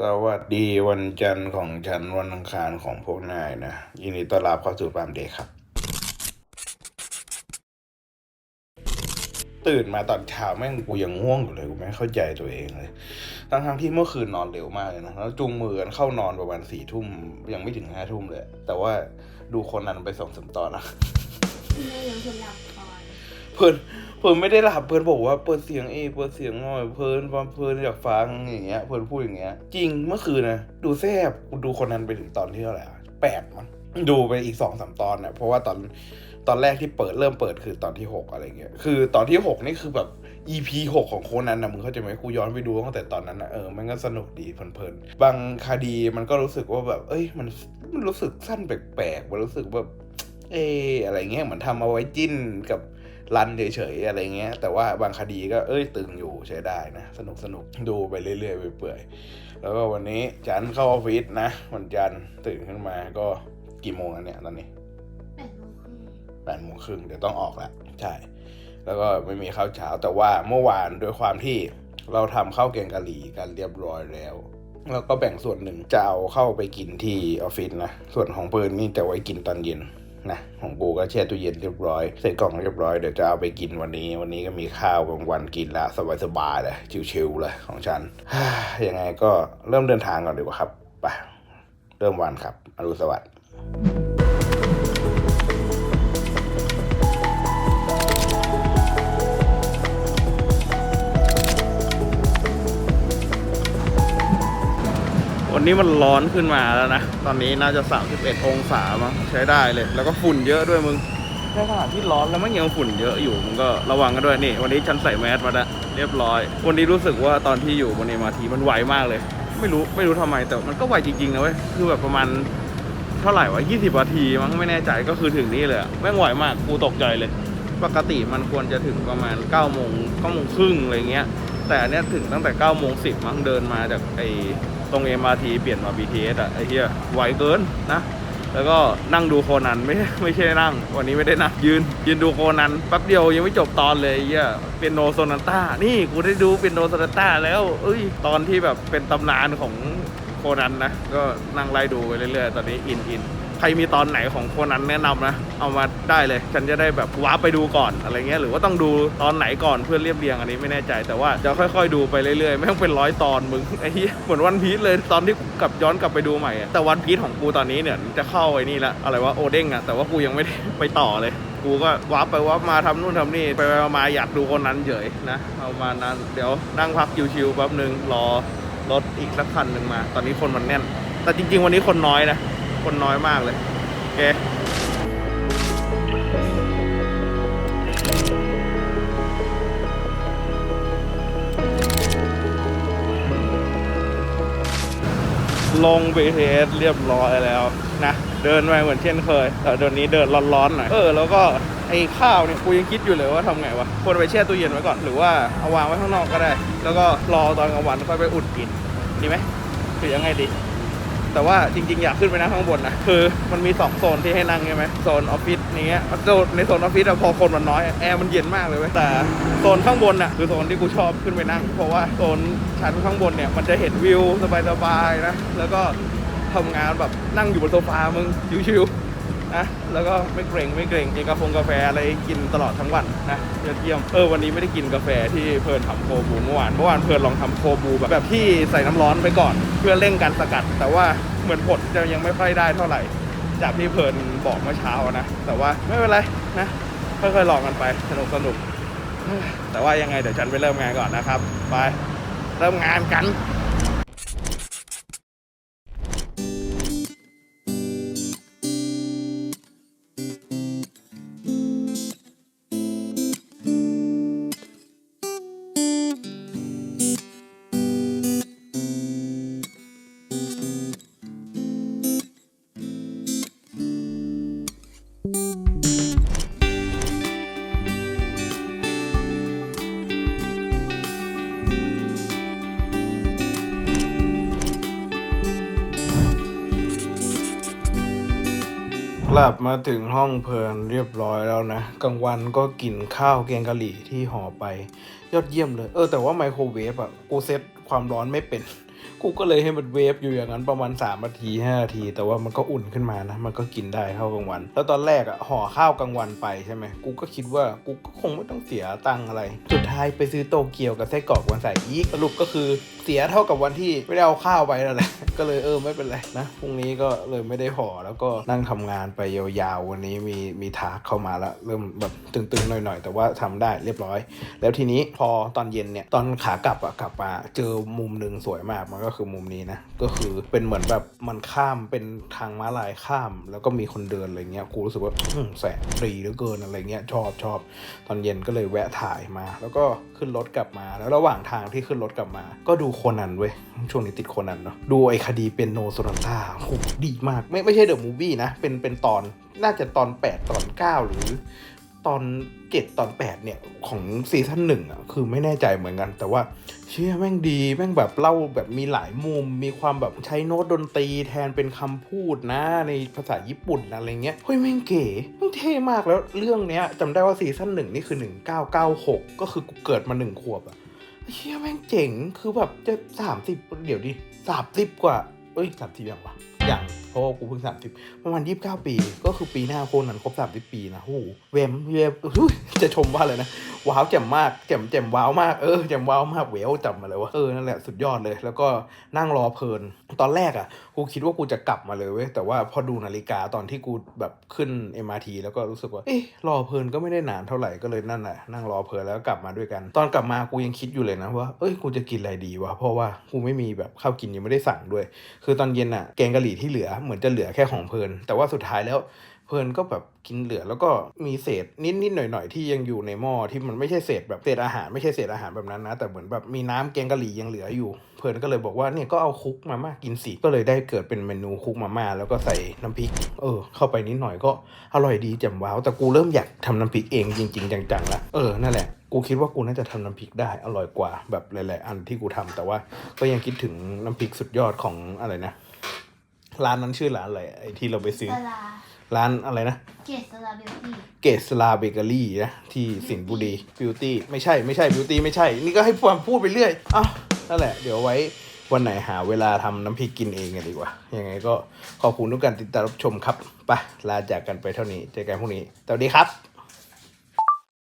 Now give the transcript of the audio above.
สวัสดีวันจันทร์ของฉันวันอังคารของพวกนายนะ ยินดีต้อนรับเข้าสู่ปามเดย์ครับ ตื่นมาตอนเช้าแม่งกูยังง่วงอยู่เลยกูไม่เข้าใจตัวเองเลย ทั้งทั้งที่เมื่อคืนนอนเร็วมากเลยนะแล้วจูงมือกันเข้านอนประมาณสี่ทุ่มยังไม่ถึงห้าทุ่มเลย แต่ว่าดูคนนั้นไปสองสามตอนนะ เพื่อนเพื่อนไม่ได้หลับเพื่อนบอกว่าเปิดเสียงเอเปิดเสียงหน่อยเพื่อนเพื่อนอยากฟังอย่างเงี้ยเพื่อนพูดอย่างเงี้ย จริงเมื่อคืนนะดูแซบดูคนนั้นไปถึงตอนที่เท่าไหร่แปดมั้งดูไปอีกสองสามตอนเนี่ยเพราะว่าตอนตอนแรกที่เปิดเริ่มเปิดคือตอนที่หกอะไรเงี้ยคือตอนที่หกนี่คือแบบ EP หกของโคนันนะมึงเข้าใจไหมกูย้อนไปดูตั้งแต่ตอนนั้นนะเออมันก็สนุกดีเพลินๆบางคดีมันก็รู้สึกว่าแบบ เอ้ยมันมันรู้สึกสั้นแปลกๆมันรู้สึกแบบเอออะไรเงี้ยเหมือนทำเอาไว้จิ้นกับ รันเฉยๆอะไรเงี้ย แต่ว่าบางคดีก็เอ้ยตึงอยู่ใช้ได้นะ สนุกสนุกดูไปเรื่อยๆไปเปื่อยๆแล้วก็วันนี้จันทร์เข้าออฟฟิศนะวันจันทร์ตื่นขึ้นมาก็กี่โมงแล้วเนี่ยตอนนี้แปดโมงครึ่งแปดโมงครึ่งเดี๋ยวต้องออกแล้วใช่ แล้วก็ไม่มีข้าวเช้าแต่ว่าเมื่อวานด้วยความที่เราทำข้าวแกงกะหรี่กันเรียบร้อยแล้วแล้วก็แบ่งส่วนหนึ่งจะเอาเข้าไปกินที่ออฟฟิศนะ ส่วนของเพิร์นนี่จะไว้กินตอนเย็น นะของกูก็แช่ตู้เย็นเรียบร้อยใส่กล่องเรียบร้อยเดี๋ยวจะเอาไปกินวันนี้ วันนี้ก็มีข้าวกลางวันกินละสบายๆเลยชิวๆเลยของฉันยังไงก็เริ่มเดินทางก่อนดีกว่าครับไปเริ่มวันครับอรุณสวัสดิ์ นนี้มันร้อนขึ้นมาแล้วนะ ตอนนี้น่าจะ 31 องศามั้งใช้ได้เลย แล้วก็ฝุ่นเยอะด้วยมึงในขณะที่ร้อนแล้วมันยังฝุ่นเยอะอยู่มึงก็ระวังกันด้วยนี่ วันนี้ฉันใส่แมสมาแล้วเรียบร้อย วันนี้รู้สึกว่าตอนที่อยู่บนเอมาทีมันไวมากเลย ไม่รู้ไม่รู้ทำไมแต่มันก็ไวจริงๆนะเว้ยคือแบบประมาณเท่าไหร่วะ20นาทีมั้งไม่แน่ใจก็คือถึงนี่เลยแม่งไวมากกูตกใจเลย ปกติมันควรจะถึงประมาณ9โมง9โมงครึ่งอะไรเงี้ย แต่อันเนี้ยถึงตั้งแต่9โมง10มั้งเดินมาจากไอ้ตรง MRT เปลี่ยนมา BTS อะไอ้เหี้ยไวเกินนะ แล้วก็นั่งดูโคนันไม่ไม่ใช่นั่ง วันนี้ไม่ได้นั่งยืน ยืนดูโคนันแป๊บเดียวยังไม่จบตอนเลยไอ้เหี้ยเป็นโนโซนาต้านี่กูได้ดูเป็นโนโซนาต้าแล้วเอ้ยตอนที่แบบเป็นตำนานของโคนันนะก็นั่งไล่ดูไปเรื่อยๆ ตอนนี้อินอิน ครมีตอนไหนของโคนันแนะนำนะ เอามาได้เลย ฉันจะได้แบบว้าร์ปไปดูก่อนอะไรเงี้ยหรือว่าต้องดูตอนไหนก่อนเพื่อเรียบเรียงอันนี้ไม่แน่ใจแต่ว่าจะค่อยๆดูไปเรื่อยๆไม่ต้องเป็นร้อยตอนมึงไอ้เหี้ยเหมือนวันพีชเลยตอนที่กลับย้อนกลับไปดูใหม่อะแต่วันพีชของกูตอนนี้เนี่ยจะเข้าไอ้นี่ละอะไรว่าโอเด้งอะแต่ว่ากูยังไม่ได้ไปต่อเลยกูก็ว้าร์ปไปว้าร์ปมาทำนู่นทำนี่ ไปมาอยากดูคนนั้นเฉยนะเอามานั้นเดี๋ยวนั่งพักชิวๆแป๊บหนึ่งรอรถอีกสักคันหนึ่งมา ตอนนี้คนมันแน่น แต่จริง ๆ วันนี้คนน้อยนะ คนน้อยมากเลยโอเคลง BTS เรียบร้อยแล้วนะเดินไปเหมือนเช่นเคย แต่เดี๋ยวนี้เดินร้อนๆหน่อยเออแล้วก็ไอ้ข้าวเนี่ยกูยังคิดอยู่เลยว่าทำไงวะควรไปแช่ตู้เย็นไว้ก่อนหรือว่าเอาวางไว้ข้างนอกก็ได้ แล้วก็รอตอนกลางวันค่อยไปอุ่นกินดีไหมหรือยังไงดี แต่ว่าจริงๆ อยากขึ้นไปนั่งข้างบนนะคือมันมี2โซนที่ให้นั่งใช่ไหมโซนออฟฟิศนี้โซนในโซนออฟฟิศอะพอคนมันน้อยแอร์มันเย็นมากเลยเว้ยแต่โซนข้างบนอะคือโซนที่กูชอบขึ้นไปนั่ง เพราะว่าโซนชั้นข้างบนเนี่ยมันจะเห็นวิวสบายๆนะแล้วก็ทำงานแบบนั่งอยู่บนโซฟามึงชิวๆ นะแล้วก็ไม่เกรงไม่เกรงกินกาแฟกาแฟอะไรกินตลอดทั้งวันนะยอดเยี่ยมเออวันนี้ไม่ได้กินกาแฟที่เพลินทำโคบูเมื่อวานเมื่อวานเพลินลองทำโคบูแบบแบบที่ใส่น้ำร้อนไปก่อน เพื่อเร่งการสกัด แต่ว่าเหมือนผลจะยังไม่ค่อยได้เท่าไหร่ จากที่เพลินบอกเมื่อเช้านะแต่ว่าไม่เป็นไรนะค่อยๆลองกันไปสนุกสนุกแต่ว่ายังไงเดี๋ยวฉันไปเริ่มงานก่อนนะครับ ไปเริ่มงานกัน กลับมาถึงห้องเพลินเรียบร้อยแล้วนะกลางวันก็กินข้าวแกงกะหรี่ที่ห่อไป ยอดเยี่ยมเลย เออแต่ว่าไมโครเวฟอะกูเซตความร้อนไม่เป็น กูก็เลยให้มันเวฟอยู่อย่างนั้นประมาณ3นาที5นาที แต่ว่ามันก็อุ่นขึ้นมานะ มันก็กินได้ข้าวกลางวัน แล้วตอนแรกอะห่อข้าวกลางวันไปใช่ไหมกูก็คิดว่ากูก็คงไม่ต้องเสียตังอะไร สุดท้ายไปซื้อโตเกียวกับไส้กรอกวันใส่อีกสรุปก็คือเสียเท่ากับวันที่ไม่ได้เอาข้าวไปนั่นแหละ ก็เลยเออไม่เป็นไรนะพรุ่งนี้ก็เลยไม่ได้ห่อแล้วก็นั่งทำงานไปยาวๆวันนี้มีมีทาร์กเข้ามาล้วเริ่มแบบตึงๆหน่อยๆ แต่ว่าทำได้เรียบร้อย แล้วทีนี้พอตอนเย็นเนี่ยตอนขากลับอะกลับมาเจอมุมหนึ่งสวยมากมันก็คือมุมนี้นะ ก็คือเป็นเหมือนแบบมันข้ามเป็นทางม้าลายข้าม แล้วก็มีคนเดินอะไรเงี้ยกูรู้สึกว่าแสงฟรีเหลือเกินอะไรเงี้ยชอบชอบตอนเย็นก็เลยแวะถ่ายมา แล้วก็ขึ้นรถกลับมา แล้วระหว่างทางที่ขึ้นรถกลับมา ก็ดูโคนันเว้ยช่วงนี้ติดโคนันเนาะดูไอ้คดีเป็นโนโซนันต้าโหดีมาก ไม่ไม่ใช่เดอะมูฟวี่นะเป็นเป็นตอนน่าจะตอน 8 ตอน 9 หรือ ตอน7ตอน8เนี่ย ของซีซั่นหนึ่งอะ คือไม่แน่ใจเหมือนกัน แต่ว่าเชื่อแม่งดี แม่งแบบเล่าแบบมีหลายมุม มีความแบบใช้โน้ตดนตรีแทนเป็นคำพูดนะ ในภาษาญี่ปุ่นอะไรเงี้ย เฮ้ย แม่งเก๋แม่งเท่มากแล้วเรื่องเนี้ยจำได้ว่าซีซั่นหนึ่งนี่คือ1996ก็คือกูเกิดมาหนึ่งขวบอะเชี่ยแม่งเจ๋งคือแบบจะ30เดี๋ยวดิ30กว่าเอ้ย30ยังวะยัง เพราะว่ากูเพิ่ง30ประมาณ29ปี ก็คือปีหน้าโคนันครบ30ปีนะโอ้เวมเวมจะชมว่าเลยนะ ว้าวแจ่มมากแจ่มแจ่มว้าวมากเออแจ่มว้าวมากเวลจำมาเลยว่าเออนั่นแหละสุดยอดเลย แล้วก็นั่งรอเพลิน ตอนแรกอะกูคิดว่ากูจะกลับมาเลยเว้ยแต่ว่าพอดูนาฬิกาตอนที่กูแบบขึ้น MRT แล้วก็รู้สึกว่าเอ๊ะรอเพลินก็ไม่ได้นานเท่าไหร่ก็เลยนั่นแหละนั่งรอเพลินแล้วก็กลับมาด้วยกัน ตอนกลับมากูยังคิดอยู่เลยนะว่าเอ้ยกูจะกินอะไรดีวะเพราะว่ากูไม่มีแบบข้าวกินยังไม่ได้สั่งด้วย คือตอนเย็นอะแกงกะหรี่ที่เหลือเหมือนจะเหลือแค่ของเพลิน แต่ว่าสุดท้ายแล้วเพลินก็แบบกินเหลือแล้วก็มีเศษนิดๆหน่อยๆที่ยังอยู่ในหม้อที่มันไม่ใช่เศษแบบเศษอาหารไม่ใช่เศษอาหารแบบนั้นนะ แต่เหมือนแบบมีน้ำแกงกะหรี่ยังเหลืออยู่ เพลินก็เลยบอกว่าเนี่ยก็เอาคุกมาม่ากินสิก็เลยได้เกิดเป็นเมนูคุกมาม่าแล้วก็ใส่น้ำพริก เออ เข้าไปนิดหน่อยก็อร่อยดีแจ่มว้าวแต่กูเริ่มอยากทำน้ำพริกเองจริง ๆ จังๆละเออนั่นแหละกูคิดว่ากูน่าจะทำน้ำพริกได้อร่อยกว่าแบบหลาย ๆ อันที่กูทำแต่ว่าก็ยังคิดถึงน้ำพริกสุดยอดของอะไรนะ ร้านนั้นชื่อร้านอะไรไอ้ที่เราไปซื้อ สลาร้านอะไรนะ เกตสลาบิวตี้เกสลาเบเกอรี่นะที่สิงห์บุรีบิวตี้ไม่ใช่ไม่ใช่บิวตี้ไม่ใช่ นี่ก็ให้ความพูดไปเรื่อยอ้าวนั่นแหละ เดี๋ยวไว้วันไหนหาเวลาทำน้ำพริกกินเองกันดีกว่า ยังไงก็ขอบคุณทุกการติดตามรับชมครับไปลาจากกันไปเท่านี้เจอกันพรุ่งนี้สวัสดีครับ